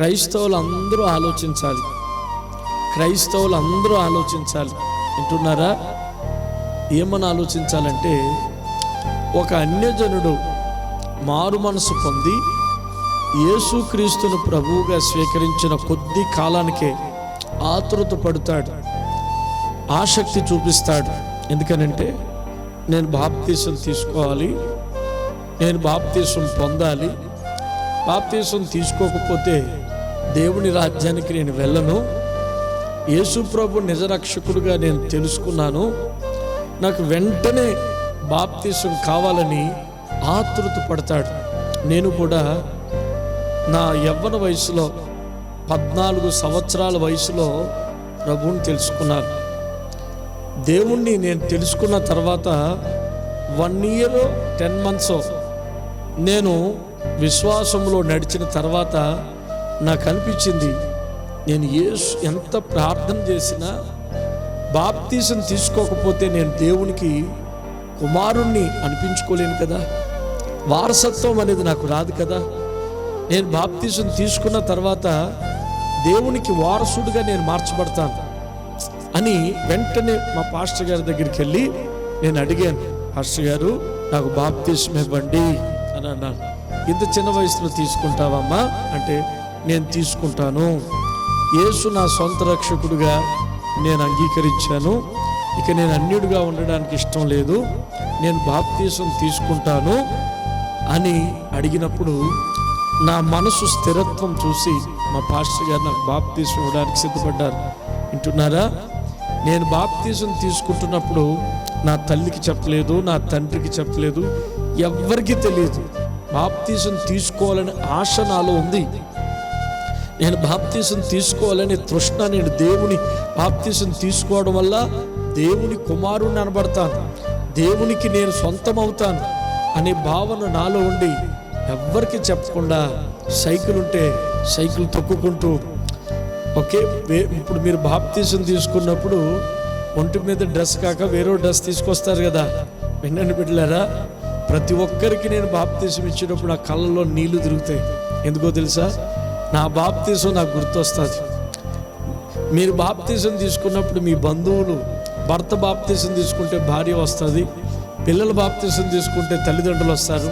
క్రైస్తవులు అందరూ ఆలోచించాలి. క్రైస్తవులు అందరూ ఆలోచించాలి. వింటున్నారా? ఏమని ఆలోచించాలంటే ఒక అన్యజనుడు మారు మనసు పొంది యేసుక్రీస్తును ప్రభువుగా స్వీకరించిన కొద్ది కాలానికే ఆతృత పడతాడు. ఆసక్తి చూపిస్తాడు. ఎందుకనంటే నేను బాప్తీసం తీసుకోవాలి. నేను బాప్తీసం పొందాలి. బాప్తీసం తీసుకోకపోతే దేవుని రాజ్యానికి నేను వెళ్ళను. యేసుప్రభు నిజరక్షకుడుగా నేను తెలుసుకున్నాను. నాకు వెంటనే బాప్తీసం కావాలని ఆతృత పడతాడు నేను కూడా నా యవ్వన వయసులో పద్నాలుగు సంవత్సరాల వయసులో ప్రభువుని తెలుసుకున్నాను. దేవుణ్ణి నేను తెలుసుకున్న తర్వాత వన్ ఇయర్ టెన్ మంత్స్ నేను విశ్వాసంలో నడిచిన తర్వాత నాకు అనిపించింది నేను యేసు ఎంత ప్రార్థన చేసినా బాప్తీసం తీసుకోకపోతే నేను దేవునికి కుమారుణ్ణి అనిపించుకోలేను కదా. వారసత్వం అనేది నాకు రాదు కదా. నేను బాప్తీసం తీసుకున్న తర్వాత దేవునికి వారసుడిగా నేను మార్చబడతాను అని వెంటనే మా పాస్టర్ గారి దగ్గరికి వెళ్ళి నేను అడిగాను పాస్టర్ గారు నాకు బాప్తీసం ఇవ్వండి అని అన్నాను. ఇంత చిన్న వయసులో తీసుకుంటావమ్మా? అంటే నేను తీసుకుంటాను. యేసు నా సొంత రక్షకుడుగా నేను అంగీకరించాను. ఇక నేను అన్యుడిగా ఉండడానికి ఇష్టం లేదు. నేను బాప్తీసం తీసుకుంటాను అని అడిగినప్పుడు నా మనసు స్థిరత్వం చూసి మా పాస్టర్ గారు నాకు బాప్తీసం ఇవ్వడానికి సిద్ధపడ్డారు. వింటున్నారా? నేను బాప్తీసం తీసుకుంటున్నప్పుడు నా తల్లికి చెప్పలేదు నా తండ్రికి చెప్పలేదు ఎవ్వరికీ తెలియదు. బాప్తీసం తీసుకోవాలని ఆశ నాలో ఉంది. నేను బాప్తీసం తీసుకోవాలని తృష్ణ నేను దేవుని బాప్తీసం తీసుకోవడం వల్ల దేవుని కుమారుని అనబడతాను. దేవునికి నేను సొంతమవుతాను అనే భావన నాలో ఉండి ఎవ్వరికి చెప్పకుండా సైకిల్ ఉంటే సైకిల్ తొక్కుకుంటూ ఓకే ఇప్పుడు మీరు బాప్తీసం తీసుకున్నప్పుడు ఒంటి మీద డ్రెస్ కాక వేరే డ్రెస్ తీసుకొస్తారు కదా. వినండి బిడ్డలారా ప్రతి ఒక్కరికి నేను బాప్తీసం ఇచ్చినప్పుడు నా కళ్ళలో నీళ్ళు తిరుగుతాయి. ఎందుకో తెలుసా? నా బాప్తీసం నాకు గుర్తొస్తుంది. మీరు బాప్తీసం తీసుకున్నప్పుడు మీ బంధువులు భర్త బాప్తీసం తీసుకుంటే భార్య వస్తుంది పిల్లల బాప్తీసం తీసుకుంటే తల్లిదండ్రులు వస్తారు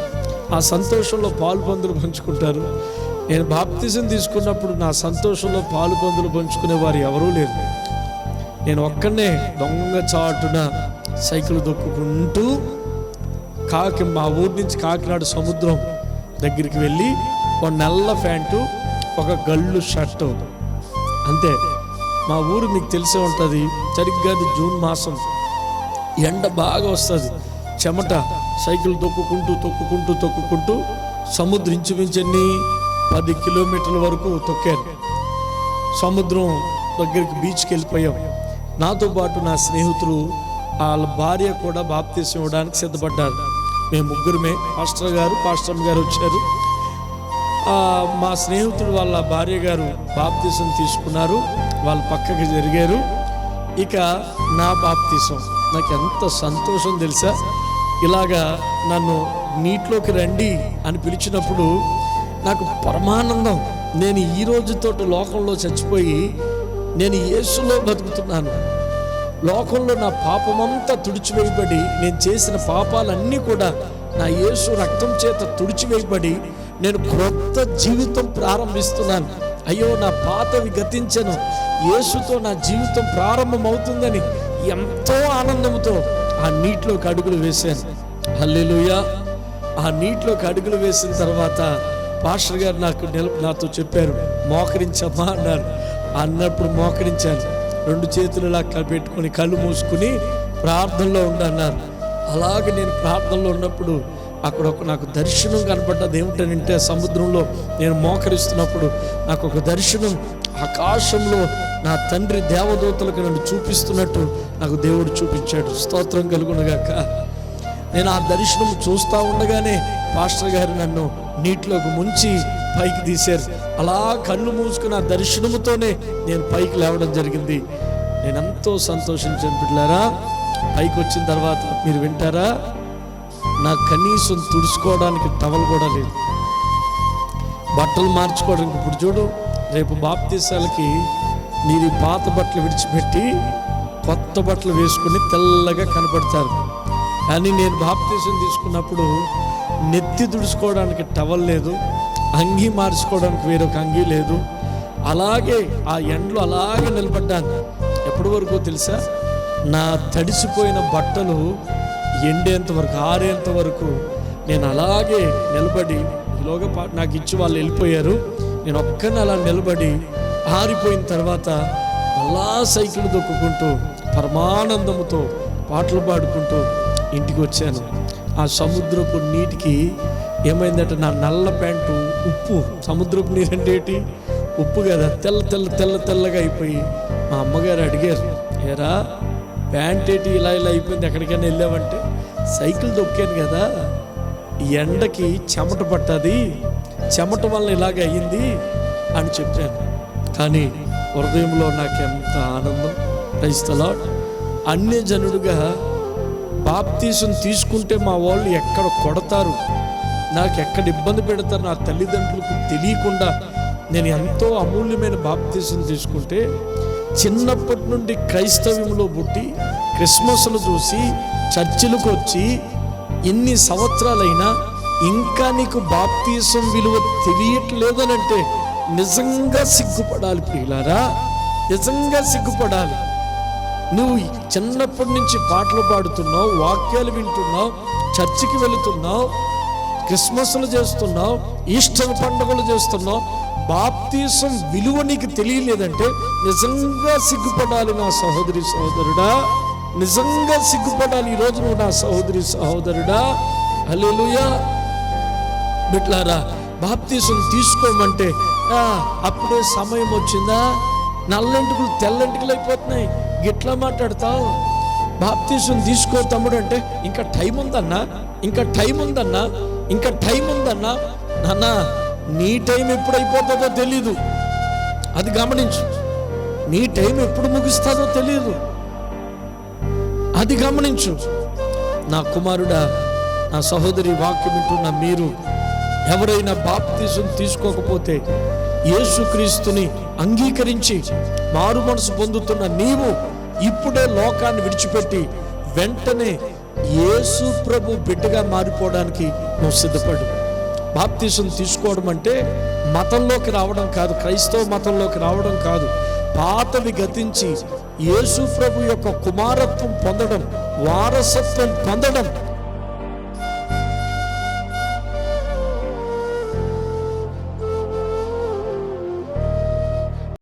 ఆ సంతోషంలో పాలు పందులు పంచుకుంటారు. నేను బాప్తీసం తీసుకున్నప్పుడు నా సంతోషంలో పాలు పందులు పంచుకునే వారు ఎవరూ లేరు. నేను ఒక్కనే దొంగ చాటున సైకిల్ దొక్కుకుంటూ కాకి మా ఊరి నుంచి కాకినాడ సముద్రం దగ్గరికి వెళ్ళి ఒక నల్ల ప్యాంటు ఒక గళ్ళు షర్టు. అంతే. మా ఊరు మీకు తెలిసే ఉంటుంది. సరిగ్గా అది జూన్ మాసం. ఎండ బాగా వస్తుంది. చెమట సైకిల్ తొక్కుకుంటూ తొక్కుకుంటూ తొక్కుకుంటూ సముద్రం ఇంచుమించన్ని పది కిలోమీటర్ల వరకు తొక్కాను. సముద్రం దగ్గరికి బీచ్కి వెళ్ళిపోయాం. నాతో పాటు నా స్నేహితులు వాళ్ళ భార్య కూడా బాప్తీసం ఇవ్వడానికి సిద్ధపడ్డారు. మేము ముగ్గురమే. పాస్టర్ గారు పాస్టర్ గారు వచ్చారు. మా స్నేహితుడు వాళ్ళ భార్య గారు బాప్తీసం తీసుకున్నారు. వాళ్ళ పక్కకి జరిగారు. ఇక నా బాప్తీసం. నాకు ఎంత సంతోషం తెలుసా? ఇలాగా నన్ను నీటిలోకి రండి అని పిలిచినప్పుడు నాకు పరమానందం. నేను ఈ రోజుతో లోకంలో చచ్చిపోయి నేను యేసులో బతుకుతున్నాను. లోకంలో నా పాపమంతా తుడిచివేయబడి నేను చేసిన పాపాలన్నీ కూడా నా యేసు రక్తం చేత తుడిచివేయబడి నేను క్రొత్త జీవితం ప్రారంభిస్తున్నాను. అయ్యో నా పాతవి గతించను. యేసుతో నా జీవితం ప్రారంభమవుతుందని ఎంతో ఆనందంతో ఆ నీటిలోకి అడుగులు వేశాను. హల్లెలుయా. ఆ నీటిలోకి అడుగులు వేసిన తర్వాత పాస్టర్ గారు నాకు నిల నాతో చెప్పారు మోకరించమ్మా అన్నారు. అన్నప్పుడు మోకరించాను. రెండు చేతులు ఇలా పెట్టుకొని కళ్ళు మూసుకుని ప్రార్థనలో ఉండన్నారు అలాగే నేను ప్రార్థనలో ఉన్నప్పుడు అక్కడ ఒక నాకు దర్శనం కనపడ్డది ఏమిటనంటే సముద్రంలో నేను మోకరిస్తున్నప్పుడు నాకు ఒక దర్శనం ఆకాశంలో నా తండ్రి దేవదూతలకు నన్ను చూపిస్తున్నట్టు నాకు దేవుడు చూపించాడు. స్తోత్రం కలుగునగాక నేను ఆ దర్శనం చూస్తూ ఉండగానే పాస్టర్ గారు నన్ను నీటిలోకి ముంచి పైకి తీశారు. అలా కళ్ళు మూసుకున్న దర్శనముతోనే నేను పైకి లేవడం జరిగింది. నేను ఎంతో సంతోషించాను బిడ్డారా పైకి వచ్చిన తర్వాత మీరు వింటారా? నా కనీసం తుడుచుకోవడానికి టవల్ కూడా లేదు. బట్టలు మార్చుకోవడానికి ఇప్పుడు చూడు రేపు బాప్తీసాలకి మీరు పాత బట్టలు విడిచిపెట్టి కొత్త బట్టలు వేసుకుని తెల్లగా కనపడతారు. కానీ నేను బాప్తీసం తీసుకున్నప్పుడు నెత్తి తుడుచుకోవడానికి టవల్ లేదు అంగీ మార్చుకోవడానికి వేరొక అంగీ లేదు. అలాగే ఆ ఎండ్లు అలాగే నిలబడ్డాను. ఎప్పటి వరకు తెలుసా? నా తడిసిపోయిన బట్టలు ఎండేంత వరకు ఆరేంత వరకు నేను అలాగే నిలబడి ఈలోగా నాకు ఇచ్చి వాళ్ళు వెళ్ళిపోయారు. నేను ఒక్కనే అలా నిలబడి ఆరిపోయిన తర్వాత అలా సైకిల్ దొక్కుకుంటూ పరమానందముతో పాటలు పాడుకుంటూ ఇంటికి వచ్చాను. ఆ సముద్రపు నీటికి ఏమైందంటే నా నల్ల ప్యాంటు ఉప్పు సముద్రపు నీరు అంటే ఏంటి? ఉప్పు కదా తెల్ల తెల్ల తెల్ల తెల్లగా అయిపోయి మా అమ్మగారు అడిగారు ఏరా ప్యాంట్ ఏంటి ఇలా ఇలా అయిపోయింది ఎక్కడికైనా వెళ్ళామంటే సైకిల్ దొక్కాను కదా. ఎండకి చెమట పట్టది చెమట వల్ల ఇలాగ అయ్యింది అని చెప్పాను. కానీ హృదయంలో నాకు ఎంత ఆనందం క్రైస్తలా అన్యజనుడుగా బాప్తీసం తీసుకుంటే మా వాళ్ళు ఎక్కడ కొడతారు? నాకు ఎక్కడ ఇబ్బంది పెడతారు? నా తల్లిదండ్రులకు తెలియకుండా నేను ఎంతో అమూల్యమైన బాప్తీసం తీసుకుంటే చిన్నప్పటి నుండి క్రైస్తవ్యంలో పుట్టి క్రిస్మస్లు చూసి చర్చిలకు వచ్చి ఎన్ని సంవత్సరాలైనా ఇంకా నీకు బాప్తీసం విలువ తెలియట్లేదనంటే నిజంగా సిగ్గుపడాలి ప్రియులారా. నిజంగా సిగ్గుపడాలి. నువ్వు చిన్నప్పటి నుంచి పాటలు పాడుతున్నావు వాక్యాలు వింటున్నావు చర్చికి వెళుతున్నావు క్రిస్మస్లు చేస్తున్నావు ఈస్టర్ పండుగలు చేస్తున్నావు బాప్తీసం విలువ నీకు తెలియలేదంటే నిజంగా సిగ్గుపడాలి నా సహోదరి సహోదరుడా. నిజంగా సిగ్గుపడాలి ఈరోజు నువ్వు నా సహోదరి సహోదరుడా. హల్లెలూయా. బిట్లారా బాప్తీసం తీసుకోమంటే "ఆ, అప్పుడే సమయం వచ్చిందా? నల్లంటుకులు తెల్లంటుకులు అయిపోతున్నాయి. గిట్లా మాట్లాడతావు? బాప్తీసం తీసుకో తమ్ముడు అంటే ఇంకా టైం ఉందన్నా ఇంకా టైం ఉందన్నా ఇంకా టైం ఉందన్నా నాన్న నీ టైం ఎప్పుడు అయిపోతుందో తెలీదు. అది గమనించు. నీ టైం ఎప్పుడు ముగిస్తుందో తెలియదు అది గమనించు. నా కుమారుడా నా సహోదరి వాక్యం వింటున్న మీరు ఎవరైనా బాప్తీసం తీసుకోకపోతే యేసుక్రీస్తుని అంగీకరించి మారు మనసు పొందుతున్న నీవు ఇప్పుడే లోకాన్ని విడిచిపెట్టి వెంటనే యేసు ప్రభు బిడ్డగా మారిపోవడానికి నువ్వు సిద్ధపడు. బాప్తిజం తీసుకోవడం అంటే మతంలోకి రావడం కాదు క్రైస్తవ మతంలోకి రావడం కాదు. పాతవి గతించి యేసు ప్రభు యొక్క కుమారత్వం పొందడం వారసత్వం పొందడం